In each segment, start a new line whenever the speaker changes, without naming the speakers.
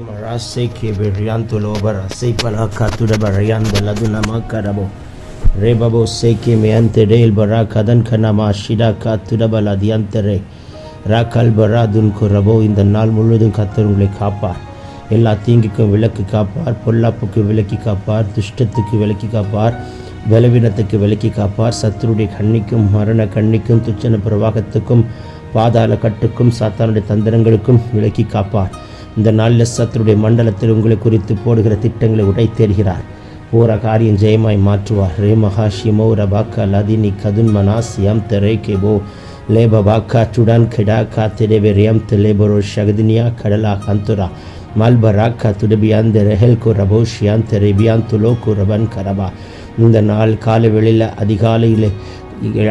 Marase ke berianto lobara sei palaka tuda barayanda laduna makarabo rebabo sei ke meante del baraka dan kanama shida ka tuda baladiantere ராக்கால் பராதுன் ரபோ இந்த நாள் முழுவதும் கத்தர் உங்களை காப்பார் எல்லா தீங்குக்கும் விலக்கு காப்பார் பொல்லாப்புக்கு விலக்கி காப்பார் துஷ்டத்துக்கு விலக்கி காப்பார் பலவீனத்துக்கு விலக்கி காப்பார் சத்துருடைய கண்ணிக்கும் மரண கண்ணிக்கும் துச்சன பிரவாகத்துக்கும் பாதாள கட்டுக்கும் சாத்தானுடைய தந்திரங்களுக்கும் விலக்கி காப்பார் இந்த நாளில் சத்துருடைய மண்டலத்தில் உங்களை குறித்து போடுகிற திட்டங்களை உடைத்தேறுகிறார் ஓர காரியம் ஜெயமாய் மாற்றுவார். ரே மகாஷிமோ ரபாக்கா லதினி கதுன் மனாஸ் யம் தெரே கேபோ லேப பாக்கா சுடான் கெடா கா தெரேபே ரியம் தெலேபரோ ஷகதினியா கடலா கந்துரா. மல்பராக்கா துடபியாந்த கு ரபோஷியான் தெரேபியான் துலோக்கு ரபன் கரபா இந்த நாள் காலை அதிகாலையில்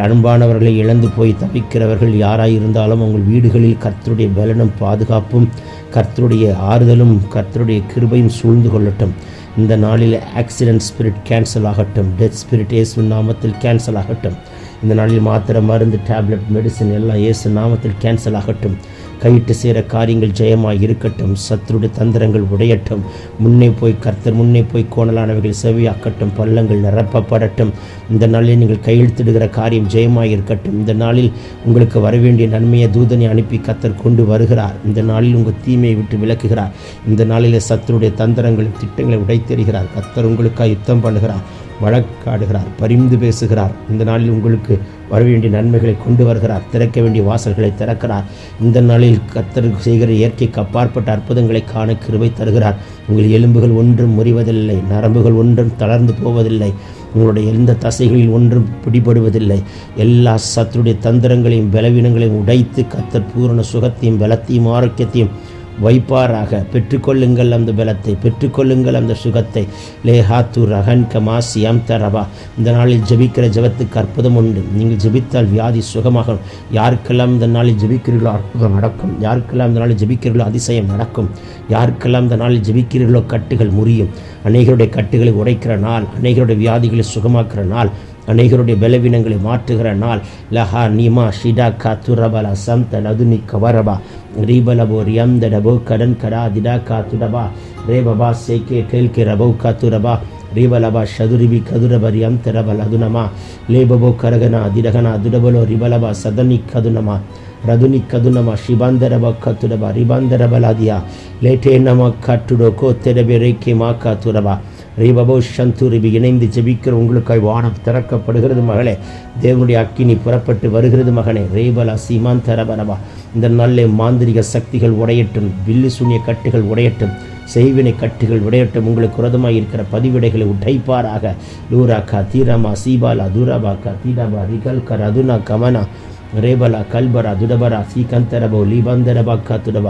அன்பானவர்களை இழந்து போய் தவிக்கிறவர்கள் யாராயிருந்தாலும் உங்கள் வீடுகளில் கர்த்தருடைய பலனும் பாதுகாப்பும் கர்த்தருடைய ஆறுதலும் கர்த்தருடைய கிருபையும் சூழ்ந்து கொள்ளட்டும். இந்த நாளில் ஆக்சிடென்ட் ஸ்பிரிட் கேன்சல் ஆகட்டும் டெத் ஸ்பிரிட் இயேசு நாமத்தில் கேன்சல் ஆகட்டும். இந்த நாளில் மாத்திரை மருந்து டேப்லெட் மெடிசன் எல்லாம் இயேசு நாமத்தில் கேன்சல் ஆகட்டும். கையிட்டு சேர காரியங்கள் ஜெயமாக இருக்கட்டும். சத்துருடைய தந்திரங்கள் உடையட்டும். முன்னே போய் கர்த்தர் முன்னே போய் கோணலானவைகள் செவியாக்கட்டும் பள்ளங்கள் நிரப்பப்படட்டும். இந்த நாளில் நீங்கள் கையெழுத்திடுகிற காரியம் ஜெயமாக இருக்கட்டும். இந்த நாளில் உங்களுக்கு வரவேண்டிய நன்மையை தூதனை அனுப்பி கர்த்தர் கொண்டு வருகிறார். இந்த நாளில் உங்கள் தீமையை விட்டு விலக்குகிறார். இந்த நாளில் சத்துருடைய தந்திரங்களும் திட்டங்களை உடைத்தெறிகிறார். கர்த்தர் உங்களுக்காக யுத்தம் பண்ணுகிறார். வழக்காடுகிறார் பரிந்து பேசுகிறார். இந்த நாளில் உங்களுக்கு வரவேண்டிய நன்மைகளை கொண்டு வருகிறார் திறக்க வேண்டிய வாசல்களை திறக்கிறார். இந்த நாளில் கத்தர் செய்கிற இயற்கைக்கு அப்பாற்பட்ட அற்புதங்களை காண கிருவை தருகிறார். உங்கள் எலும்புகள் ஒன்றும் முறிவதில்லை நரம்புகள் ஒன்றும் தளர்ந்து போவதில்லை உங்களுடைய எந்த தசைகளில் ஒன்றும் பிடிபடுவதில்லை. எல்லா சத்துடைய தந்திரங்களையும் பலவீனங்களையும் உடைத்து கத்தர் பூரண சுகத்தையும் பலத்தையும் ஆரோக்கியத்தையும் வைப்பாராக. பெற்றுக்கொள்ளுங்கள் அந்த பலத்தை பெற்றுக்கொள்ளுங்கள் அந்த சுகத்தை. லேஹாத்து ரகன் கமாசி அம் தரபா இந்த நாளில் ஜெபிக்கிற ஜபத்துக்கு அற்புதம் உண்டு. நீங்கள் ஜெபித்தால் வியாதி சுகமாகும். யாருக்கெல்லாம் இந்த நாளில் ஜபிக்கிறீர்களோ அற்புதம் நடக்கும். யாருக்கெல்லாம் இந்த நாளில் ஜபிக்கிறீர்களோ அதிசயம் நடக்கும். யாருக்கெல்லாம் இந்த நாளில் ஜெபிக்கிறீர்களோ கட்டுகள் முறியும். அநேகருடைய கட்டுகளை உடைக்கிற நாள் அநேகருடைய வியாதிகளை சுகமாக்குற நாள். அநேகருடைய பலவீனங்களை மாற்றுகிற நாள் லஹா நீமா ஷிடா கா துரபல சந்த நதுனி கவரபா ரீபலபோ ரியம்தடபோ கடன் கடா திடா கா துடபா ரேபபா சேகே டேல்கே ரபோ கா துரபா ரீபலபா ஷதுரிபி கதுரப ரியம் தெரபல் அதுனமா லேபபோ கரகனா திடகனா துடபலோ ரிபலபா சதனி கதுனமா ರದುನಿ ಕದುನಮ ಶಿಬಾಂದರಬ ಕತ್ತುಡಬ ರಿಬಾಂದರಬಲಾದಿಯ ಲೇಟೇ ನಮ ಕಟ್ಟುಡೋ ಕೋತೆರಬೆ ರೇಖೆ மா காத்துரப ரீபபோ சந்தூரிபி இணைந்து ஜெபிக்கிற உங்களுக்காய் வானம் திறக்கப்படுகிறது மகளே. தேவனுடைய அக்கினி புறப்பட்டு வருகிறது மகனே. ரேபலா சீமான் தரபரபா இந்த நல்ல மாந்திரிக சக்திகள் உடையட்டும் வில்லு சூன்ய கட்டுகள் உடையட்டும் செய்வினை கட்டுகள் உடையட்டும். உங்களுக்கு உரதமாய் இருக்கிற பதிவிடைகளை உடைப்பாராக. லூராக்கா தீரமா சீபாலா தூராபாக்கா தீராபா ரிகல்கர் அதுனா கமனா ರೇಬಲ ಕಲ್ಬರ ದುಡಬರ ಸೀಕಂತರಬೋ ಲಿಬಂದರಬ ಕತ್ತುಡಬ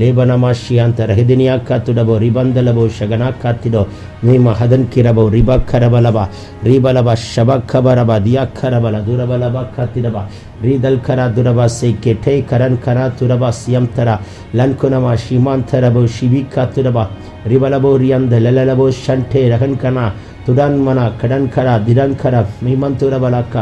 ಲೇಬನಮ ಶಿಯಾಂತರ ಹೆದಿನಿಯಾಕ ತುಡಬೋ ರಿಬಂದಲಬೋ ಶಗನಾಕ ತಿಡೋ ನಿಮ್ಮ ಹದನ್ ಕಿರಬೋ ರಿಬಕ್ಕರಬಲಬ ರೀಬಲಬ ಶಬಕ್ಕಬರಬ ದಿಯಾಕ್ಕರಬಲ ದುರಬಲಬ ಕತ್ತಿಡಬ ರೀದಲ್ಕರ ದುರಬ ಸೈಕೆ ಠೇ ಕರನ್ ಕರ ತುರಬ ಸಿಯಂತರ ಲನ್ಕುನಮ ಶಿಮಾಂತರಬೋ ಶಿಬಿಕ ತುಡಬ ರಿಬಲಬೋ ರಿಯಂದ ಲಲಲಬೋ ಶಂಠೆ ರಹನ್ಕನ ತುಡನ್ಮನ ಕಡನ್ಕರ ದಿರನ್ಕರ ಮೀಮಂತುರಬಲಕ್ಕ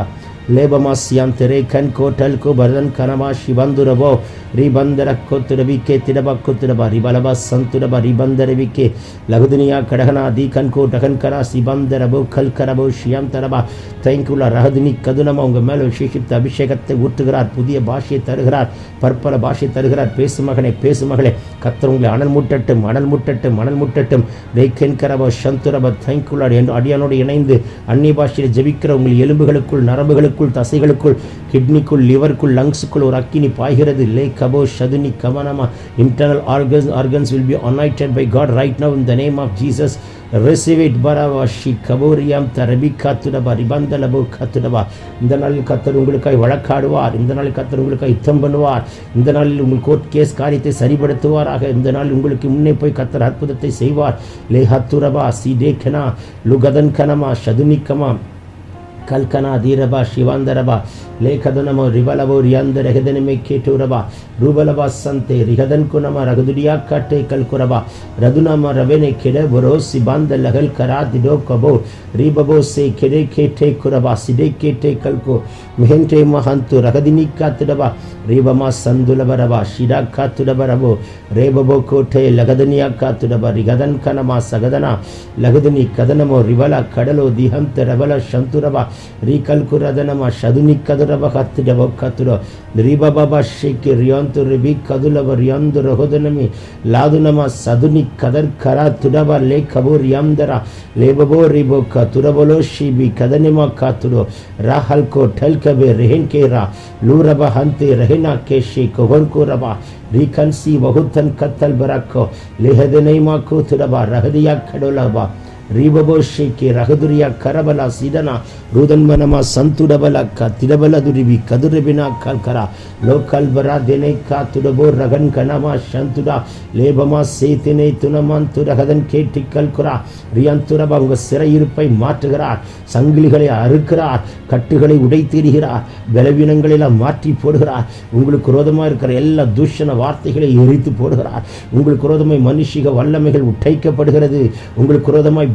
ಲೇಬಮಾಸ್ಯಾಂ ತೆರೆ ಕನ್ ಕೋಟಲ್ ಕು ಬರದನ್ ಕನಮ ಶಿಬಂದುರಬೋ ರಿಬಂದರ ಕೊತ್ತುರಬಿಕೆ ತಿಡಬ ಕೊತ್ತುರಬ ರಿಬಲಬ ಸಂತುರಬ ರಿಬಂದರಬಿಕೆ ಲಘುದುನಿಯ ಕಡಗನ ದಿ ಕನ್ ಕೋ டகன் கரா சிபந்தரபோ கல்கரபோ ஷியாம் தரபா தைங்குள்ள ரகதுனி கதுனமா உங்க மேல விசேஷித்த அபிஷேகத்தை ஊற்றுகிறார் புதிய பாஷையை தருகிறார் பற்பல பாஷை தருகிறார் பேசு மகனே பேசு மகளே கத்தர் உங்களை அனல் முட்டட்டும் அனல் முட்டட்டும் அனல் முட்டட்டும் ரேக்கென் கரபோ சந்துரப தைங்குள்ளார் என்று அடியானோடு இணைந்து அந்நிய பாஷையில் ஜெபிக்கிற உங்கள் எலும்புகளுக்குள் நரம்புகளுக்குள் எலும்புகளுக்குள் தசைகளுக்குள் கிட்னிக்குள் லிவருக்குள் லங்ஸுக்குள் ஒரு அக்கினி பாய்கிறது. லே கபோ ஷதுனி கவனமா. Internal organs organs will be anointed by God right now in the name of Jesus received it பரவாஷி கபோரியாம் தரபி காத்துடபா ரிபந்தலபோ காத்துடபா இந்த நாளில் கத்தர் உங்களுக்காய் வழக்காடுவார். இந்த நாளில் கத்தர் உங்களுக்காய் யுத்தம் பண்ணுவார். இந்த நாளில் உங்கள் கோர்ட் கேஸ் காரியத்தை சரிபடுத்துவாராக இந்த நாள் உங்களுக்கு முன்னே போய் கத்தர் அற்புதத்தை செய்வார். லே ஹத்துரபா சி கனா லுகதன் கனமா ஷதுனிக்கமா. ಕಲ್ಕನ ಧೀರಬ ಶಿವಾಂದರಬ ಲೇಖದನಮ ರಿಬಲವೋ ರಿಯಾಂದ ರಹದನಿಮೆ ಕೇಟುರಬ ರೂಬಲಬ ಸಂತೆ ರಿಹದನ್ ಕುನಮ ರಗದುಡಿಯಾ ಕಟ್ಟೆ ಕಲ್ಕುರಬ ರದುನಮ ರವೆನೆ ಕೆಡೆ ಬರೋ ಸಿಬಾಂದ ಲಗಲ್ ಕರಾ ದಿಡೋ ಕಬೋ ರೀಬಬೋ ಸೆ ಕೆಡೆ ಕೇಟೆ ಕುರಬ ಸಿಡೆ ಕೇಟೆ ಕಲ್ಕೋ ಮೆಹೆಂಟೆ ಮಹಂತು ರಗದಿನಿ ಕಾತುಡಬ ರೀಬಮ ಸಂದುಲಬರಬ ಶಿಡಾ ಕಾತುಡಬರಬೋ ರೇಬಬೋ ಕೋಟೆ ಲಗದನಿಯ ಕಾತುಡಬ ರಿಗದನ್ ಕನಮ ಸಗದನ ಲಗದನಿ ಕದನಮೋ ರಿವಲ ಕಡಲೋ ದಿಹಂತ ರಬಲ ಶಂತುರಬ ರೀಕಲ್ಕುರದ ನಮ ಶದುನಿಕ್ಕದುರಬ ಹತ್ತಿರ ಬಕ್ಕತುರ ರಿಬಬಬ ಶಿಕ್ ರಿಯಂತು ರಿಬಿ ಕದುಲಬ ರಿಯಂದು ರಹುದು ನಮಿ ಲಾದು ನಮ ಸದುನಿ ಕದರ್ ಕರ ತುಡಬ ಲೇಖಬು ರಿಯಂದರ, ಲೇಬಬೋ ರಿಬೊಕ್ಕ ತುರಬಲೋ ಶಿಬಿ ಕದನಿಮ ಕಾತುರು ರ ಹಲ್ಕೋ ಠಲ್ಕಬೆ ರೆಹೆನ್ ಕೇರ ಲೂರಬ ಹಂತಿ ರೆಹಿನ ಕೇಶಿ ಕೊಹೊರ್ಕುರಬ, ರೀಕನ್ಸಿ ಬಹುತನ್ ಕತ್ತಲ್ ಬರಕ್ಕೋ ಲೇಹದ ನೈಮಾ ಕೂತುರಬ ರಹದಿಯ ಕಡೋಲಬ. ರೀಬಬೋ ಶೇಕಿ ರಹದುರಿಯ ಕರಬಲ ಸಿದನ ರುದನ್ಮನಮ ಸಂತುಡಬಲ ಕ ತಿಡಬಲ ದುರಿಬಿ ಕದುರಬಿನ ಕಲ್ಕರ ಲೋಕಲ್ ಬರ ದೆನೆ ಕಾ ತುಡಬೋ ರಗನ್ ಕನಮ ಶಂತುಡ லேபமா சேத்தினை துணமான் துரகதன் கேட்டி கல்குறா ரியாந்துரபா உங்க சிறையிருப்பை மாற்றுகிறார் சங்கிலிகளை அறுக்கிறார் கட்டுகளை உடைத்தெறிகிறார் பலவீனங்களெல்லாம் மாற்றி போடுகிறார் உங்களுக்கு விரோதமாக இருக்கிற எல்லா தூஷண வார்த்தைகளை எரித்து போடுகிறார் உங்களுக்கு விரோதமாய் மனுஷிக வல்லமைகள் உடைக்கப்படுகிறது உங்களுக்கு விரோதமாய்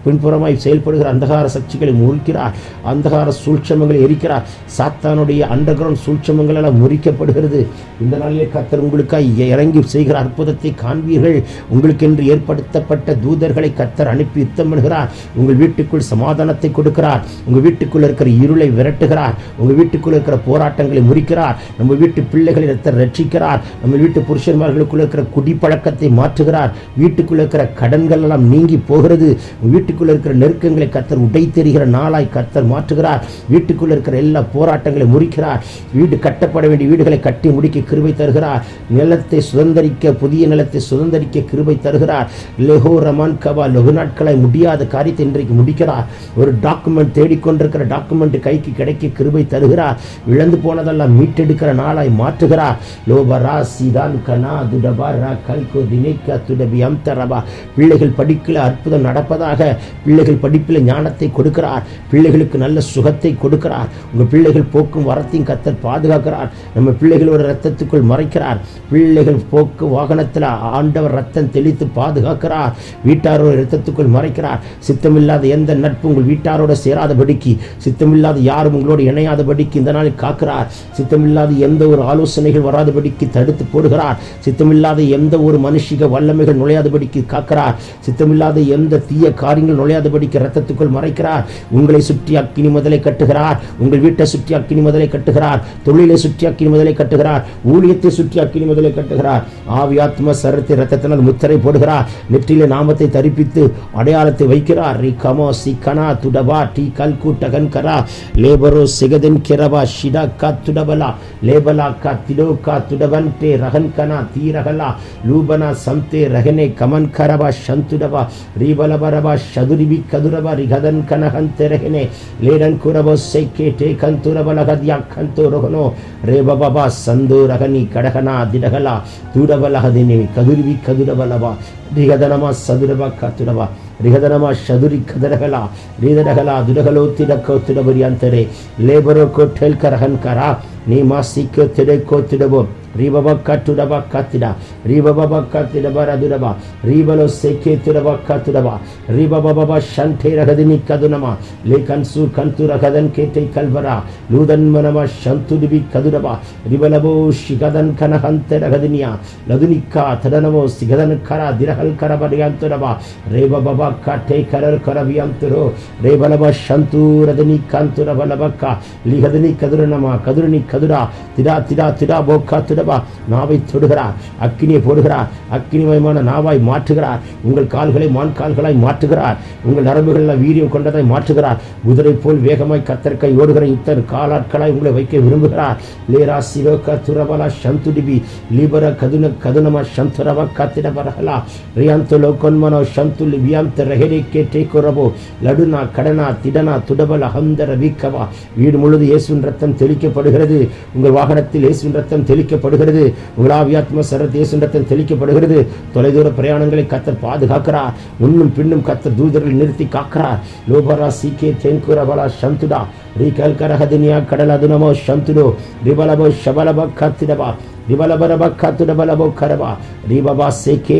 பின்புறமாய் செயல்படுகிற அந்தகார சக்திகளை முறிக்கிறார். அந்தகார சூழ்ச்சமங்களை எரிக்கிறார். சாத்தானுடைய அண்டர் கிரவுண்ட் சூழ்ச்சமங்கள் எல்லாம் முறிக்கப்படுகிறது. இந்த நாளிலே கத்தர் உங்களுக்காக இறங்கி செய்கிற அற்புதத்தை காண்பீர்கள். உங்களுக்கென்று ஏற்படுத்தப்பட்ட தூதர்களை கத்தர் அனுப்பி யுத்தம் பண்ணுகிறார் உங்கள் வீட்டுக்குள் சமாதானத்தை கொடுக்கிறார். உங்கள் வீட்டுக்குள் இருக்கிற இருளை விரட்டுகிறார். உங்கள் வீட்டுக்குள் இருக்கிற போராட்டங்களை முறிக்கிறார். நம்ம வீட்டு பிள்ளைகளை ரத்தர் ரட்சிக்கிறார். நம்ம வீட்டு புருஷன்மார்களுக்குள்ள இருக்கிற குடிப்பழக்கத்தை மாற்றுகிறார். வீட்டுக்குள்ள இருக்கிற கடன்கள் எல்லாம் நீங்கி போகிறது. உங்கள் வீட்டுக்குள்ளே இருக்கிற நெருக்கங்களை கத்தர் உடைத்தெறிகிற நாளாய் கத்தர் மாற்றுகிறார். வீட்டுக்குள்ளே இருக்கிற எல்லா போராட்டங்களை முறிக்கிறார். வீடு கட்டப்பட வேண்டிய வீடுகளை கட்டி முடிக்க கிருபை தருகிறார். நிலத்தை சுதந்தரிக்க புதிய நிலத்தை சுதந்தரிக்க கிருபை தருகிறார். லெஹோ ரமான் கவா லகு நாட்களை முடியாத காரியத்தை இன்றைக்கு முடிக்கிறார். ஒரு டாக்குமெண்ட் தேடிக்கொண்டிருக்கிற டாக்குமெண்ட் கைக்கு கிடைக்க கிருபை தருகிறார். இழந்து போனதெல்லாம் மீட்டெடுக்கிற நாளாய் மாற்றுகிறார். லோபரா சிதான் கனா துடபா ரா கல்கோ தினைக்க துடபி அம்தரபா பிள்ளைகள் படிக்கல அற்புதம் நடப்பதாக பிள்ளைகள் படிப்பில் ஞானத்தை கொடுக்கிறார். பிள்ளைகளுக்கு நல்ல சுகத்தை கொடுக்கிறார். உங்கள் பிள்ளைகள் போக்கும் வரத்தையும் கத்தர் பாதுகாக்கிறார். நம்ம பிள்ளைகளோட ரத்தத்துக்குள் மறைக்கிறார். பிள்ளைகள் போக்கு வாகனத்தில் ஆண்டவர் ரத்தம் தெளித்து பாதுகாக்கிறார். வீட்டாரோட ரத்தத்துக்குள் மறைக்கிறார். சித்தமில்லாத எந்த நட்பு உங்கள் வீட்டாரோட சேராதபடிக்கு சித்தமில்லாத யாரும் உங்களோடு இணையாதபடிக்கு இந்த நாளில் காக்கிறார். சித்தமில்லாத எந்த ஒரு ஆலோசனைகள் வராதபடிக்கு தடுத்து போடுகிறார். சித்தமில்லாத எந்த ஒரு மனுஷிக வல்லமைகள் நுழையாதபடிக்கு காக்கிறார். சித்தமில்லாத எந்த தீய காரியங்கள் நுழையாதபடிக்கு ரத்தத்துக்குள் மறைக்கிறார். உங்களை சுற்றி அக்கினி முதலை கட்டுகிறார். உங்கள் வீட்டை சுற்றி அக்கினி முதலை கட்டுகிறார். தொழிலை சுற்றி அக்கினி முதலை கட்டுகிறார். ஊழியத்தை சுற்றி அக்கினி முதலை கட்டுகிறார். ஆவியாத்ம சரத்தை ரத்தத்தினால் முத்திரை போடுகிறார். நெற்றிலே நாமத்தை தரிப்பித்து அடையாளத்தை வைக்கிறார். ரி கமோ சி கனா துடபா டி கல் கூட்டகன் கரா. லேபரோ சிகதன் கிரபா ஷிடா கா துடபலா லேபலா கா திடோ கா துடபன் டே ரகன் கனா தீரகலா லூபனா சம்தே ரகனே கமன் கரபா சந்துடபா ரீபலபரபா சதுரிவி கதுரவ ரிகதன் கனகன் தெரகனே லேடன் குரபோசை கேட்டே கந்துரவலகத்யா கந்தோரகனோ ரேபபா சந்தோரகனி கடகனா திடகலா தூடவலகதினி கதுரிவி கதுரவலவா ரிகதனமா சதுரவா கதுரவா ರಿಗದನಮ ಸದುರಬ ಕತುರಬ ರಿಗದನಮ ಶದುರಿ ಕದರಗಲ ರೀದರಗಲ ದುಡಗಲೋ ತಿಡಕೋ ತಿಡಬರಿ ಅಂತಾರೆ ಲೇಬರೋ ಕೊಟ್ಟೆಲ್ ಕರಹನ್ ಕರ ನೀ ಮಾಸಿಕೋ ತಿಡಕೋ ತಿಡಬೋ ರೀಬಬ ಕಟ್ಟುಡಬ ಕತ್ತಿಡ ರೀಬಬ ಕತ್ತಿಡಬ ರದುಡಬ ರೀಬಲೋ ಸೆಕೆ ತುಡಬ ಕತ್ತುಡಬ ರೀಬಬಬ ಶಂಠೆ ರಗದಿನಿ ಕದುನಮ ಲೇ ಕನ್ಸು ಕಂತು ರಗದನ್ ಕೇಟೈ ಕಲ್ಬರ ಲೂದನ್ ಮನಮ ಶಂತುಡಿಬಿ ಕದುಡಬ ರಿಬಲಬೋ ಶಿಗದನ್ ಕನಹಂತೆ ರಗದಿನಿಯ ಲದುನಿಕ್ಕ ತಡನವೋ ಸಿಗದನ್ ಕರ ದಿರಹಲ್ ಕರ ಬಡಿಯಂತುಡಬ ರೇಬಬ கட்டை கரர் கரவியந்தரோ ரேபலப சந்தூரதனி காந்துரபலபக்கா லிகதனி கதுரனமா கதுரணி கதுரா திடா திடா திடா போக்கா திடபா நாவை தொடுகிறார் அக்கினியை போடுகிறார் அக்கினிமயமான நாவாய் மாற்றுகிறார் உங்கள் கால்களை மான் கால்களாய் மாற்றுகிறார் உங்கள் நரம்புகளில் வீரியம் கொண்டதை மாற்றுகிறார் குதிரை போல் வேகமாய் கத்தற்கை ஓடுகிற யுத்தர் காலாட்களாய் உங்களை வைக்க விரும்புகிறார். லேரா சிரோக துரபலா சந்துடிபி லிபர கதுன கதுனமா சந்துரவ கத்திடபரகலா ரியாந்தலோ கொன்மனோ சந்துலி வியாந்த ரஹரிக்கேற்றை குறவோ லடுனா கடனா திடனா துடபல் அகந்தர வீக்கவா. வீடு முழுது இயேசுவின் ரத்தம் தெளிக்கப்படுகிறது. உங்கள் வாகனத்தில் இயேசுவின் ரத்தம் தெளிக்கப்படுகிறது. உலாவியாத்ம சரத் இயேசுவின் ரத்தம் தெளிக்கப்படுகிறது. தொலைதூர பிரயாணங்களை கத்தர் பாதுகாக்கிறார். முன்னும் பின்னும் கத்தர் தூதர்கள் நிறுத்தி காக்கிறார். லோபரா சீக்கே தென்குரபலா சந்துடா ரீ கல்கரகதினியா கடலதுனமோ சந்துடோ ரிபலபோ ஷபலபோ கத்திடபா ರಿಬಲಬರಬ ಕತ್ತುಡಬಲಬೋ ಕರಬ ರಿಬಬ ಸೇಕೆ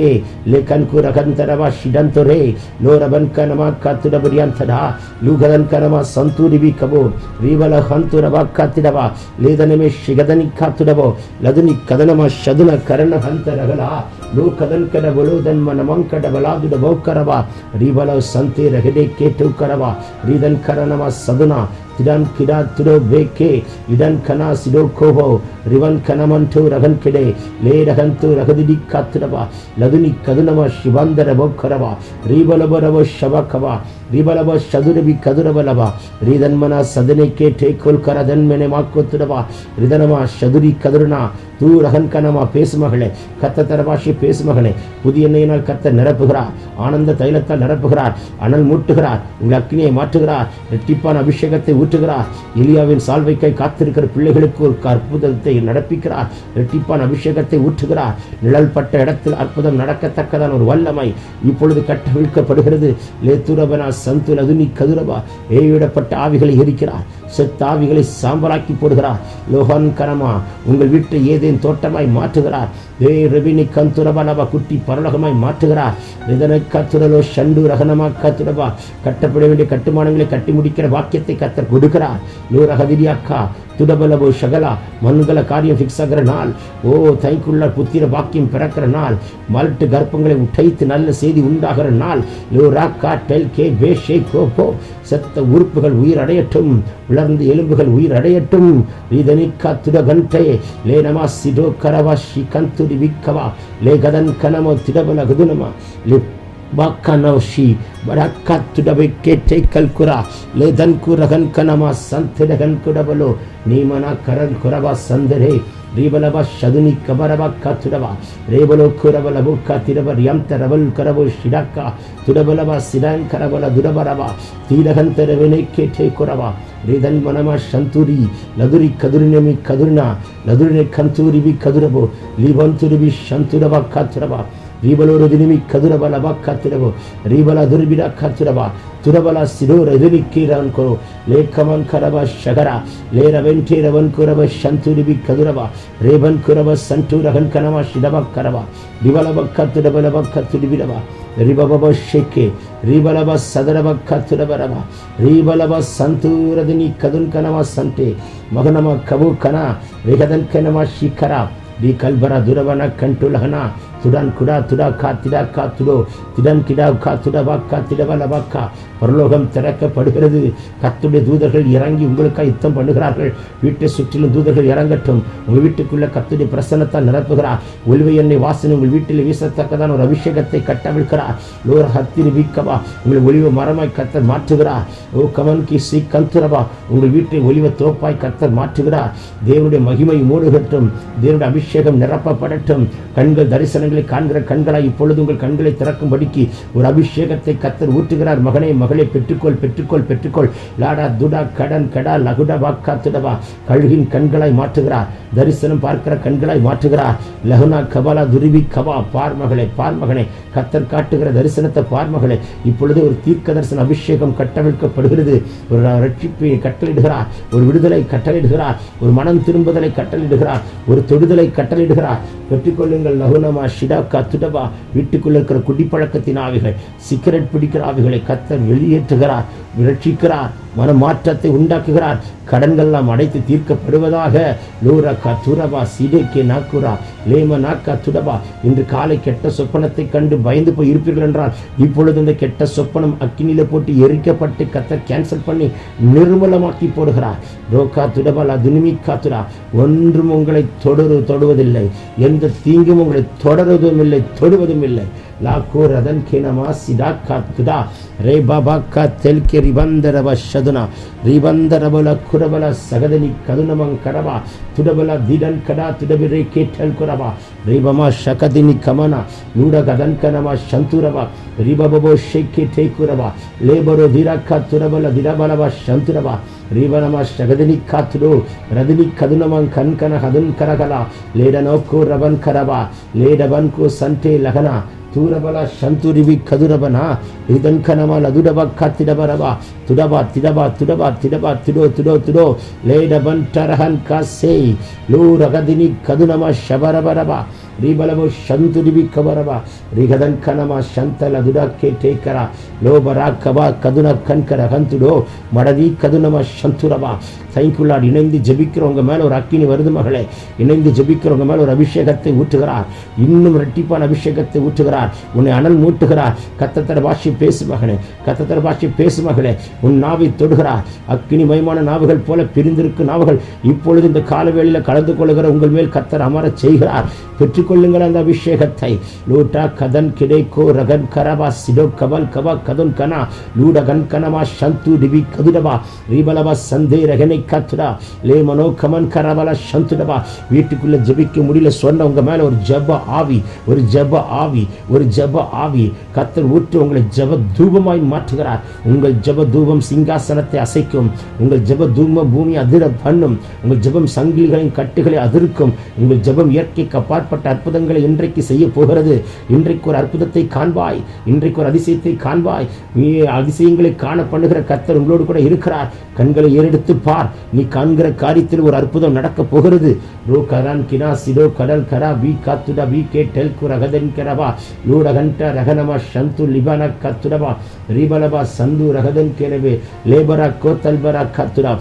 ಲೇಖನ್ ಕು ರಗಂತರವ ಶಿಡಂತೊರೆ ಲೋರಬನ್ ಕನಮ ಕತ್ತುಡಬರಿಯಂತಡ ಲೂಗದನ್ ಕನಮ ಸಂತೂರಿಬಿ ಕಬೋ ರಿಬಲ ಹಂತುರಬ ಕತ್ತಿಡವ ಲೇದನಮೆ ಶಿಗದನಿ ಕತ್ತುಡಬೋ ಲದುನಿ ಕದನಮ ಶದುನ ಕರಣ ಹಂತರಗಲ ಲೋಕದನ್ ಕಡ ಬಳುವುದನ್ ಮನ ಮಂಕಡ ಬಲಾದುದ ಬೌಕರವ ರೀಬಲ ಸಂತೆ ರಗದೆ ಕೇತು ಕರವ ರೀದನ್ ಕರನವ ಸದನ ತಿಡನ್ ಕಿಡ ತಿಡೋ ಬೇಕೆ ಇದನ್ ಕನ ಸಿಡೋ ಕೋಬೋ ರಿವನ್ ಕನಮಂಟು ರಗನ್ ಕೆಡೆ ಲೇ ರಗಂತು ರಗದಿಡಿ ಕಾತ್ರವ ಲದುನಿ ಕದುನವ ಶಿವಂದರ ಬೌಕರವ ರೀಬಲಬರವ ಶವಕವ ರಿಬಲವ ಶದುರಬಿ ಕದುರಬಲವ ರೀದನ್ಮನ ಸದನೆಕೆ ಟೇಕೋಲ್ ಕರದನ್ಮೆನೆ ಮಾಕೋತುಡವ ரிதனமா சதுரி கதிரனா தூ ரகன்கனமா பேசுமகளே கத்த தரபாஷி பேசுமகளே புதிய எண்ணெயினால் கத்த நிரப்புகிறார் ஆனந்த தைலத்தால் நிரப்புகிறார் அனல் மூட்டுகிறார் உங்கள் அக்னியை மாற்றுகிறார் ரெட்டிப்பான அபிஷேகத்தை ஊற்றுகிறார் எலியாவின் சால்வைக்கை காத்திருக்கிற பிள்ளைகளுக்கு ஒரு அற்புதத்தை நடப்பிக்கிறார் ரெட்டிப்பான அபிஷேகத்தை ஊற்றுகிறார் நிழல் பட்ட இடத்தில் அற்புதம் நடக்கத்தக்கதான ஒரு வல்லமை இப்பொழுது கட்டவிழ்க்கப்படுகிறது லேத்துரபனா சந்து நதுனி கதுரபா ஏவிடப்பட்ட ஆவிகளை எரிக்கிறார். செத்தாவிகளை சாம்பலாக்கி போடுகிறார். லோகன் கனமா உங்கள் வீட்டை ஏதேன் தோட்டமாய் மாற்றுகிறார். ஏ ரபினி கந்துரபலபா குட்டி பரலோகமாய் மாற்றுகிறார். ரிதனை கத்துரலோ ஷண்டு ரகனமா கத்துரபா. கட்டப்பட வேண்டிய கட்டுமானங்களை கட்டி முடிக்கிற வாக்கியத்தை கத்தர் கொடுக்கிறார். நூரகதிரியாக்கா துடபலபோ ஷகலா மண்கல காரியம் ஃபிக்ஸ் ஆகிற நாள். ஓ தைக்குள்ள புத்திர வாக்கியம் பிறக்கிற நாள். மல்ட்டு கர்ப்பங்களை உடைத்து நல்ல செய்தி உண்டாகிற நாள். லோ ராக்கா டெல் கே பே ஷே கோ போ செத்த உறுப்புகள் உயிர் அடையட்டும். உலர்ந்து எலும்புகள் உயிர் அடையட்டும் ரீதனிக்கா துடகண்டே லே நமா சிடோ கரவா she கந்துடி விக்கவா Leh Kathan கனமோ திடபல கதுனமா lip ಬಾಕನೌಶಿ ಬಡಕ್ಕತ್ತುಡಬೆ ಕೆಟ್ಟೆ ಕಲ್ಕುರ ಲೇದನ್ ಕುರಗನ್ ಕನಮ ಸಂತೆಡಗನ್ ಕುಡಬಲು ನೀಮನ Karan ಕುರಬ ಸಂದರೆ ரீபலப சதுனி கபரப கத்துடவா ரேபலோ குரபலபு கத்திரவர் am தரவல் கரபு ஷிடாக்கா துடபலப sit down கரபல துடபரபா தீரகந்தரவினை கேட்டே குரவா ரிதன் மனமா சந்தூரி லதுரி கதுரினமி கதுரினா லதுரினை கந்தூரிவி கதுரபோ லிபந்துருவி சந்துரபா காத்துரபா ರೀಬಲೋರು ದಿನಿಮಿ ಕದುರಬಲ ಬಕ್ಕತ್ತಿರಬು ರೀಬಲ ದುರ್ಬಿಡ ಕತ್ತಿರಬ ತುರಬಲ ಸಿರೋರ ಎದುರಿಕ್ಕೀರ ಅನ್ಕೊರು ಲೇಖಮನ್ ಕರಬ ಶಗರ ಲೇರ ವೆಂಟೇರವನ್ ಕುರಬ ಶಂತುರಿಬಿ ಕದುರಬ ರೇಬನ್ ಕುರಬ ಸಂಟೂರಹನ್ ಕನಮ ಶಿಡಬ ಕರಬ ರಿಬಲ ಬಕ್ಕತ್ತುಡಬಲ ಬಕ್ಕತ್ತುಡಿಬಿಡಬ ರಿಬಬ ಶೆಕ್ಕೆ ರೀಬಲಬ ಸದರಬ ಕತ್ತುಡಬರಬ ರೀಬಲಬ ಸಂತೂರದಿನಿ ಕದುನ್ ಕನಮ ಸಂತೆ ಮಗನಮ ಕಬು ಕನ ರೇಗದನ್ ಕನಮ ಶಿಖರ ಡಿ ಕಲ್ಬರ ದುರವನ ಕಂಟುಲಹನ துடன் குடா துடா கா திடா கா துடோ திடன் கிடா கா துடவா கா திடவல பரலோகம் திறக்கப்படுகிறது. கத்துடைய தூதர்கள் இறங்கி உங்களுக்காக யுத்தம் பண்ணுகிறார்கள். வீட்டை சுற்றிலும் தூதர்கள் இறங்கட்டும். உங்கள் வீட்டுக்குள்ள கத்துடைய பிரசன்னத்தை நிரப்புகிறார். ஒலிவை எண்ணெய் வாசனை உங்கள் வீட்டில் வீசத்தக்கதான ஒரு அபிஷேகத்தை கட்டவிழ்கிறார் லோர ஹத்திரி வீக்கவா உங்களை ஒளிவு மரமாய் கத்தர் மாற்றுகிறார். ஓ கமன் கி சி கந்துரவா உங்கள் வீட்டை ஒளிவ தோப்பாய் கத்தர் மாற்றுகிறார். தேவனுடைய மகிமை மூடுகட்டும். தேவனுடைய அபிஷேகம் நிரப்பப்படட்டும். கண்கள் தரிசனம் காரியங்களை காண்கிற கண்களாய் இப்பொழுது உங்கள் கண்களை திறக்கும்படிக்கு ஒரு அபிஷேகத்தை கத்தர் ஊற்றுகிறார். மகனே மகளே பெற்றுக்கொள் பெற்றுக்கொள் பெற்றுக்கொள். லாடா துடா கடன் கடா லகுடபா காத்துடவா கழுகின் கண்களாய் மாற்றுகிறார். தரிசனம் பார்க்கிற கண்களாய் மாற்றுகிறார். லகுனா கபாலா துருவி கபா பார்மகளே பார்மகனே கத்தர் காட்டுகிற தரிசனத்தை பார்மகளே இப்பொழுது ஒரு தீர்க்க தரிசன அபிஷேகம் கட்டவிழ்க்கப்படுகிறது. ஒரு ரட்சிப்பை கட்டளிடுகிறார் ஒரு விடுதலை கட்டளிடுகிறார் ஒரு மனம் திரும்புதலை கட்டளிடுகிறார் ஒரு தொடுதலை கட்டளிடுகிறார் பெற்றுக்கொள்ளுங்கள் லகுனமா ஷிடா கத்துடவா? வீட்டுக்குள்ளே இருக்கிற குடிப்பழக்கத்தின் ஆவிகள் சிகரெட் பிடிக்கிற ஆவிகளை கத்தர் வெளியேற்றுகிறார். விரட்சிக்கிறார் மனமாற்றத்தை உண்டாக்குகிறார் கடன்கள்லாம் அடைத்து தீர்க்கப்படுவதாக லூரக்கா துரபா சிடேக்கே நாக்குரா லேம நாக்கா துடபா இன்று காலை கெட்ட சொப்பனத்தை கண்டு பயந்து போய் இருப்பீர்கள் என்றால் இப்பொழுது இந்த கெட்ட சொப்பனம் அக்கினியில போட்டு எரிக்கப்பட்டு கத்த கேன்சல் பண்ணி நிர்மலமாக்கி போடுகிறார். ரோக்கா துடபலா துனிமி காத்துரா ஒன்றும் உங்களை தொடரு தொடுவதில்லை. எந்த தீங்கும் உங்களை தொடருவதும் இல்லை தொடுவதும் இல்லை. ಲಾಕೂರ್ ಅದನ್ಕೇನಮ ಸಿದಾಖಾತ್ ಕುದಾ ರೇ ಬಾಬಾಕ್ಕ ತೆಲ್ಕೆ ರಿಬಂದರವ ಶದುನ ರಿಬಂದರಬಲ ಕುರಬಲ ಸಗದನಿ ಕದುನಮಂ ಕಡವ ತುಡಬಲ ದಿಡನ್ ಕಡ ತುಡಬಿರೆ ಕೇಟಲ್ ಕುರವ ರಿಬಮ ಶಕದಿನಿ ಕಮನ ನೂಡಗದನ್ ಕನಮ ಶಂತುರವ ರಿಬಬಬೋ ಶೆಕ್ಕೆ ಟೇಕುರವ ಲೇಬರು ದಿರಕ್ಕ ತುರಬಲ ದಿರಬಲವ ಶಂತುರವ ರಿಬನಮ ಶಗದಿನಿ ಕಾತುಡು ರದಿನಿ ಕದುನಮಂ ಕನ್ಕನ ಹದನ್ ಕರಗಲ ಲೇಡನೋಕು ರಬನ್ ಕರವ ಲೇಡಬನ್ಕು ಸಂತೆ ಲಗನ ತೂರಬಲ ಶಂತುರಿವಿ ಕದುರಬನ ಇದನ್ಕನಮ ಲದುಡಬ ಕತ್ತಿಡಬರಬ ತುಡಬ ತಿಡಬ ತುಡಬ ತಿಡಬ ತಿಡೋ ತಿಡೋ ತಿಡೋ. ಲೇಡಬನ್ ಟರಹನ್ ಕಾಸೇ ಲೂರಗದಿನಿ ಕದುನಮ ಶಬರಬರಬ. ರೀಬಲವು ಶಂತುರಿವಿ ಕಬರಬ ರಿಗದನ್ಕನಮ ಶಂತಲ ದುಡಕ್ಕೆ ಟೇಕರ ಲೋಬರ ಕಬ ಕದುನ ಕನ್ಕರ ಹಂತುಡೋ மடதி கதுனம சந்துரவா தைக்குள்ளாடு இணைந்து ஜெபிக்கிறவங்க மேல ஒரு அக்கினி வருது மகளே இணைந்து ஜெபிக்கிறவங்க மேல ஒரு அபிஷேகத்தை ஊற்றுகிறார் இன்னும் இரட்டிப்பான அபிஷேகத்தை ஊற்றுகிறார் உன்னை அனல் மூட்டுகிறார் கத்தத்தர பாஷை பேசு மகனே கத்தத்தர பாஷை பேசு மகளே உன் நாவை தொடுகிறார் அக்கினி மயமான நாவுகள் போல பிரிந்திருக்கும் நாவுகள் இப்பொழுது இந்த காலவேளையில் கலந்து கொள்ளுகிற உங்கள் மேல் கத்தர் அமரச் செய்கிறார் கொள்ளுங்கள் அந்த அபிஷேகத்தை. லூட்டா கதன் கிடைக்கோ ரகன் கரவா சிடோ கவல் கபா கதன் கனா லூட கன் கனமா சந்து டிவி கதுடவா ரீபலபா சந்தே ரகனை கத்துடா. லே மனோ கமன் கரபல சந்துடபா வீட்டுக்குள்ள ஜபிக்க முடியல சொன்ன உங்க மேல ஒரு ஜப ஆவி ஒரு ஜப ஆவி ஒரு ஜப ஆவி. கத்தர் ஊற்று உங்களை ஜப தூபமாய் மாற்றுகிறார். உங்கள் ஜப தூபம் சிங்காசனத்தை அசைக்கும். உங்கள் ஜப தூபம் பூமி அதிர பண்ணும். உங்கள் ஜபம் சங்கிலிகளின் கட்டுகளை அதிர்க்கும். உங்கள் ஜபம் இயற்கைக்கு அப்பாற்பட்ட அற்புதங்களை இன்றைக்கு செய்ய போகிறது. இன்றைக்கு ஒரு அற்புதத்தை காண்பாய். இன்றைக்கு ஒரு அதிசயத்தை காண்பாய். நீ அதிசயங்களை காண பண்ணுகிற கத்தர் உங்களோடு கூட இருக்கிறார். கண்களை ஏறெடுத்து பார். நீ காண்கிற காரியத்தில் ஒரு அற்புதம் நடக்கப் போகிறது. ரோ கரான் கினா சிடோ கடல் கரா வி காத்துடா வி கே டெல் குரகதன் கரபா லூடகண்ட ரகனமா சந்து லிபன கத்துடவா. ரிபலபா சந்து ரகதன் கேரவே. லேபரா கோத்தல்பரா கத்துடா.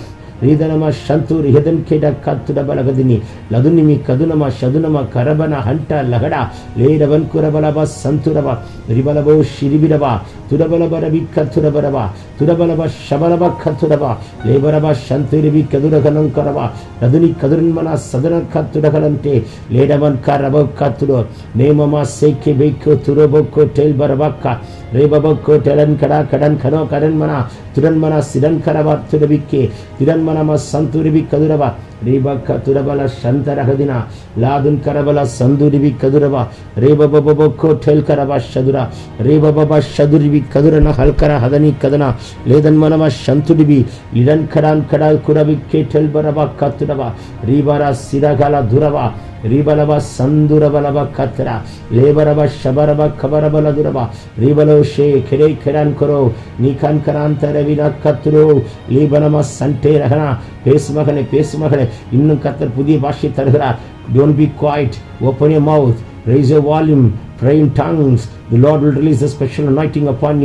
ರೀದನಮ ಶಂತು ರಿಹದನ್ ಕೇಡ ಕತ್ತುಡ ಬಲಗದಿನಿ ಲದುನಿಮಿ ಕದುನಮ ಶದುನಮ ಕರಬನ ಹಂಟ ಲಗಡ ಲೇಡವನ್ ಕುರಬಲಬ ಸಂತುರಬ ರಿಬಲಬೋ ಶಿರಿಬಿರಬ ತುಡಬಲಬರ ಬಿ ಕತ್ತುರಬರಬ ತುಡಬಲಬ ಶಬಲಬ ಕತ್ತುರಬ ಲೇಬರಬ ಶಂತುರಿಬಿ ಕದುರಗನಂಕರಬ ರದುನಿ ಕದುರ್ಮನ ಸದನ ಕತ್ತುಡಗಲಂತೆ ಲೇಡವನ್ ಕರಬ ಕತ್ತುಡು ನೇಮಮ ಸೇಕೆ ಬೇಕು ತುರಬೊಕ್ಕೋ ಟೇಲ್ ಬರಬಕ್ಕ ರೇಬಬೊಕ್ಕೋ ಟೆಲನ್ ಕಡ ಕಡನ್ ಕನೋ ಕಡನ್ ಮನ ತುರನ್ ಮನ ಸಿರನ್ ಕರಬ ತುಡಬಿಕ್ಕೆ ತಿರನ್ ಮನಮ ಸಂತುರಿಬಿ ಕದುರಬ ರೇಬಕ್ಕ ತುರಬಲ ಶಂತರಹದಿನ ಲಾದುನ್ ಕರಬಲ ಸಂದುರಿಬಿ ಕದುರಬ ರೇಬಬೊಕ್ಕೋ ಟೆಲ್ ಕರಬ ಶದುರ ರೇಬಬ ಶದುರಿಬಿ ಕದುರನ ಹಲ್ಕರ ಹದನಿ ಕದನ ಲೇದನ್ ಮನಮ ಶಂತುಡಿಬಿ ಇಡನ್ ಕಡಾನ್ ಕಡಾಲ್ ಕುರಬಿ ಕೇಟೆಲ್ ಬರಬ ಕತ್ತುಡಬ ರೀಬರ ಸಿರಗಲ ದುರಬ ರೀಬಲಬ ಸಂದುರಬಲಬ ಕತ್ತರ ಲೇಬರಬ ಶಬರಬ ಕಬರಬಲ ದುರಬ ರೀಬಲೋ ಶೇ ಕೆರೆ ಕೆಡಾನ್ ಕೊರೋ ನೀಕಾನ್ ಕರಾಂತರ ವಿನ ಕತ್ತುರೋ லீபனம சண்டே ரகனா பேசு மகனே பேசு மகனே இன்னும் கத்தர் புதிய பாஷை தருகிறார் don't be quiet open your mouth raise your volume pray in tongues the lord will release a special anointing upon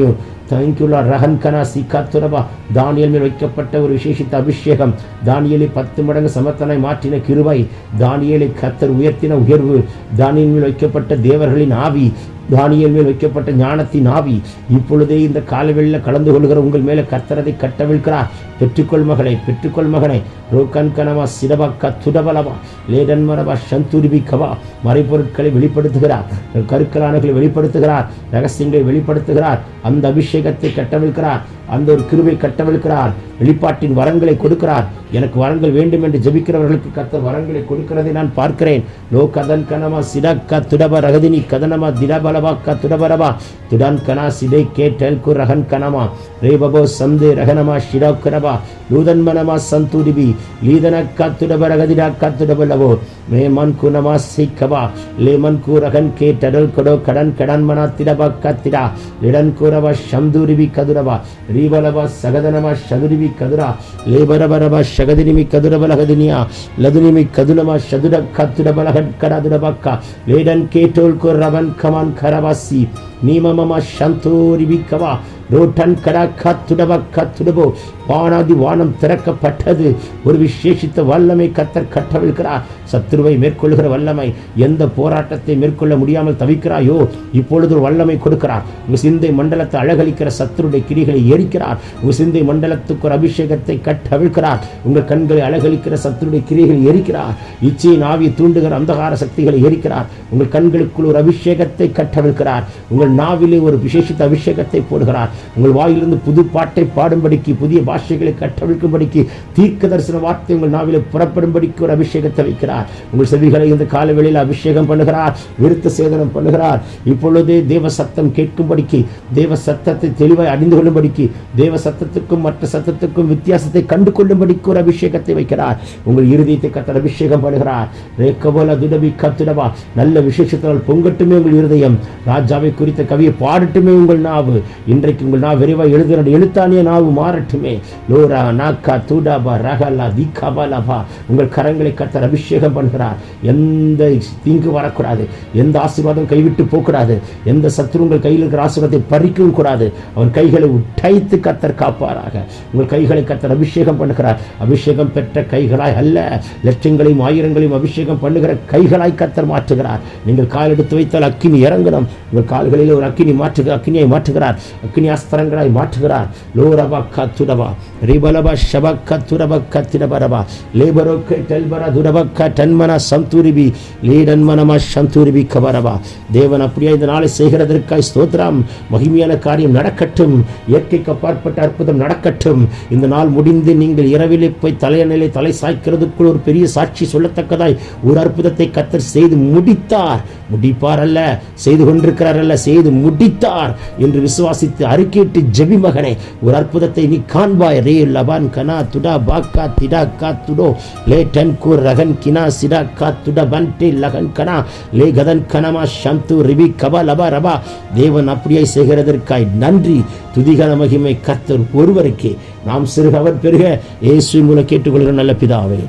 you ரஹன் கனா சிக்காத்துரபா தானியல் மேல் வைக்கப்பட்ட ஒரு விசேஷித்த அபிஷேகம். தானியலை பத்து மடங்கு சமத்தனை மாற்றின கிருவை தானியலை கத்தர் உயர்த்தின உயர்வு. தானியல் மேல் வைக்கப்பட்ட தேவர்களின் ஆவி. தானியல் மேல் வைக்கப்பட்ட ஞானத்தின் ஆவி இப்பொழுதே இந்த காலவெளியில் கலந்து கொள்கிற உங்கள் மேலே கத்தரதை கட்டவிழ்கிறார் பெற்றுக்கொள் மகளை பெற்றுக்கொள் மகனை. ரோக்கன் கனவா சிடபக்கா துடபலவா லேடன் மரபா சந்துரிபி கவா மறைப்பொருட்களை வெளிப்படுத்துகிறார். கருக்கலானங்களை வெளிப்படுத்துகிறார். ரகசியங்களை வெளிப்படுத்துகிறார். அந்த அபிஷேகத்தை கட்டவிழ்கிறார் அந்த ஒரு கிருவை கட்டவிழ்கிறார் வெளிப்பாட்டின் வரங்களை கொடுக்கிறார். எனக்கு வரங்கள் வேண்டும் என்று ஜெபிக்கிறவர்களுக்கு கத்தர் வரங்களை கொடுக்கிறதை நான் பார்க்கிறேன். லோ கதன் கனமா சிடக்கா துடப ரகதினி கதனமா திடபல பலபா கத்துடபரபா. துடான்கனா சிதை கேட்டல் குரகன் கனமா. ரேபபோ சந்து ரகனமா ஷிரா கனபா லூதன்மனமா சந்தூரிபி லீதன காத்துடபரகதிடா காத்துடபல்லவோ மேமன் குனமா சீக்கபா லேமன் கூரகன் கேட்டடல் கொடோ கடன் கடன் மனா திடபா கத்திடா. லிடன் கூரபா சந்தூரிபி கதுரபா ரீபலபா சகதனமா சதுரிபி கதுரா. லேபரபரபா சகதிரிமி கதுரபலகதினியா. லதுனிமி கதுலமா சதுர காத்துடபலகன் கடாதுடபாக்கா. லேடன் கேட்டோல் குரவன் கமான் கரவாசி. நீமமமா சந்தோரிவிக்கவா ரோட்டன் கடா காத்துடவா காத்துடவோ. வானாதி வானம் திறக்கப்பட்டது. ஒரு விசேஷித்த வல்லமை கத்தர் கட்டவிழ்கிறார். சத்துருவை மேற்கொள்கிற வல்லமை எந்த போராட்டத்தை மேற்கொள்ள முடியாமல் தவிக்கிறாயோ இப்பொழுது ஒரு வல்லமை கொடுக்கிறார். உங்க சிந்தை மண்டலத்தை அழகழிக்கிற சத்துருடைய கிரிகளை எரிக்கிறார். உங்க சிந்தை மண்டலத்துக்கு ஒரு அபிஷேகத்தை கட்டவிழ்கிறார் உங்கள் கண்களை அழகழிக்கிற சத்துருடைய கிரிகளை எரிக்கிறார். இச்சையின் ஆவியை தூண்டுகிற அந்தகார சக்திகளை எரிக்கிறார். உங்கள் கண்களுக்குள் ஒரு அபிஷேகத்தை கட்டவிழ்கிறார் உங்கள் நாவிலே ஒரு விசேஷித்த அபிஷேகத்தை போடுகிறார். உங்கள் வாயிலிருந்து புது பாட்டை பாடும்படிக்கு புதிய பாஷைகளை கட்டவிழ்க்கும்படிக்கு தீர்க்க தரிசன வார்த்தை உங்கள் நாவிலே புறப்படும்படிக்கு ஒரு அபிஷேகத்தை வைக்கிறார். உங்கள் செவிகளை இந்த காலவெளியில் அபிஷேகம் பண்ணுகிறார் விருத்த சேதனம் பண்ணுகிறார். இப்பொழுது தேவ சத்தம் கேட்கும்படிக்கு தேவ சத்தத்தை தெளிவாய் அறிந்து கொள்ளும்படிக்கு தேவ சத்தத்துக்கும் மற்ற சத்தத்துக்கும் வித்தியாசத்தை கண்டு கொள்ளும்படிக்கு ஒரு அபிஷேகத்தை வைக்கிறார். உங்கள் இறுதியத்தை கத்தர் அபிஷேகம் பண்ணுகிறார். ரேக்கபோல துடபி கத்துடவா. நல்ல விசேஷத்தால் பொங்கட்டுமே உங்கள் இருதயம். ராஜாவை குறித்த கவியை பாடட்டுமே உங்கள் நாவு. இன்றைக்கு உங்கள் நாவு விரைவாக எழுதுகிற எழுத்தானிய நாவு மாறட்டுமே. லோரா நாக்கா தூடாபா ரகலா தீகாபாலாபா உங்கள் கரங்களை கத்தர் அபிஷேகம் பண்ணுகிறார். எந்த தீங்கு வரக்கூடாது. எந்த ஆசீர்வாதம் கைவிட்டு போகக்கூடாது. எந்த சத்ருங்கள் கையில் இருக்கிற ஆசீர்வாதத்தை பறிக்கவும் கூடாது. அவன் கைகளை உடைத்து கத்தர் காப்பாராக. உங்கள் கைகளை கத்தர் அபிஷேகம் பண்ணுகிறார். அபிஷேகம் பெற்ற கைகளாய் அல்ல லட்சங்களையும் ஆயிரங்களையும் அபிஷேகம் பண்ணுகிற கைகளாய் கத்தர் மாற்றுகிறார். நீங்கள் கால் எடுத்து வைத்தால் அக்கினி இறங்கணும். உங்கள் கால்களில் ஒரு அக்கினி மாற்று அக்கினியை மாற்றுகிறார். அக்கினி அஸ்திரங்களாய் மாற்றுகிறார். லோரபா கத்துடபா ரிபலபா ஷபக்க துரபக்க திரபரபா லேபரோக்க டெல்பரா துரபக்க டன்மன சந்தூரிபி லீடன்மனமா சந்தூரிபி கபரவா தேவன் அப்படியே இந்த நாளை செய்கிறதற்காய் ஸ்தோத்ராம் மகிமையான காரியம் நடக்கட்டும். இயற்கைக்கு அப்பாற்பட்ட அற்புதம் நடக்கட்டும். இந்த நாள் முடிந்து நீங்கள் இரவிலே போய் தலையணையிலே தலை சாய்க்கிறதுக்குள் ஒரு பெரிய சாட்சி சொல்லத்தக்கதாய் ஒரு அற்புதத்தை கத்தர் செய்து முடித்தார். முடிப்பார் அல்ல செய்து கொண்டிருக்கிறார் அல்ல செய்து முடித்தார் என்று விசுவாசித்து அறிக்கையிட்டு ஜெபி மகனே ஒரு அற்புதத்தை நீ காண்பாய். ரே லபான் கனா துடா பாக்கா திடா கா துடோ. லே டன் கூர் ரகன் கினா சிடா காத்துட துட லகன் கனா லே கதன் கனமா சந்து ரிபி கபா லபா ரபா. தேவன் அப்படியே செய்கிறதற்காய் நன்றி. துதிகன மகிமை கத்தர் ஒருவருக்கே. நாம் சிறுக அவர் பெருக இயேசு மூலம் கேட்டுக்கொள்கிற நல்ல பிதாவே.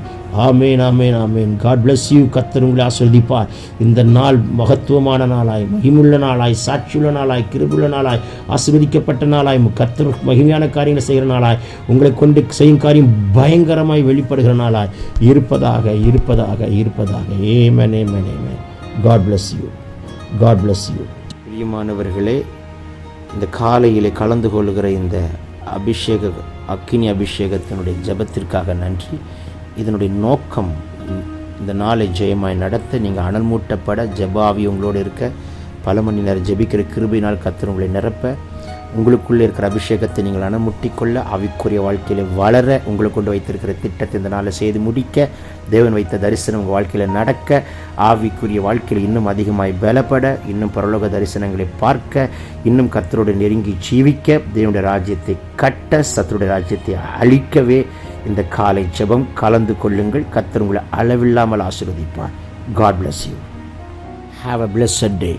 ஆமேன் ஆமேன் ஆமேன். காட் பிளஸ் யூ கத்தர் உங்களை ஆஸ்வதிப்பார் இந்த நாள் மகத்துவமான நாளாய் மகிமுள்ள நாளாய் சாட்சியுள்ள நாளாய் கிருபுள்ள நாளாய் ஆசீர்வதிக்கப்பட்ட நாளாய் கத்தர் மகிமையான காரியங்களை செய்கிற நாளாய் உங்களை கொண்டு செய்யும் காரியம் பயங்கரமாய் வெளிப்படுகிற நாளாய். இருப்பதாக இருப்பதாக இருப்பதாக. Amen amen amen God bless you God bless you பிரியமானவர்களே இந்த காலையிலே கலந்து கொள்கிற இந்த அபிஷேக அக்கினி அபிஷேகத்தினுடைய ஜெபத்திற்காக நன்றி. இதனுடைய நோக்கம் இந்த நாளை ஜெயமாய் நடத்த நீங்கள் அனல் மூட்டப்பட ஜபாவி உங்களோடு இருக்க பல மணி நேரம் ஜெபிக்கிற கிருபையினால் கத்திர உங்களை நிரப்ப உங்களுக்குள்ளே இருக்கிற அபிஷேகத்தை நீங்கள் அனுமுட்டிக்கொள்ள அவிக்குரிய வாழ்க்கையில் வளர உங்களுக்கு கொண்டு வைத்திருக்கிற திட்டத்தை இந்த நாளை செய்து முடிக்க தேவன் வைத்த தரிசனம் உங்கள் வாழ்க்கையில் நடக்க ஆவிக்குரிய வாழ்க்கையில் இன்னும் அதிகமாய் பலப்பட இன்னும் பரலோக தரிசனங்களை பார்க்க இன்னும் கத்தருடன் நெருங்கி ஜீவிக்க தேவனுடைய ராஜ்யத்தை கட்ட சத்தருடைய ராஜ்யத்தை அழிக்கவே இந்த காலை ஜெபம் கலந்து கொள்ளுங்கள். கத்தர் உங்களை அளவில்லாமல் ஆசிர்வதிப்பார். God bless you have a blessed day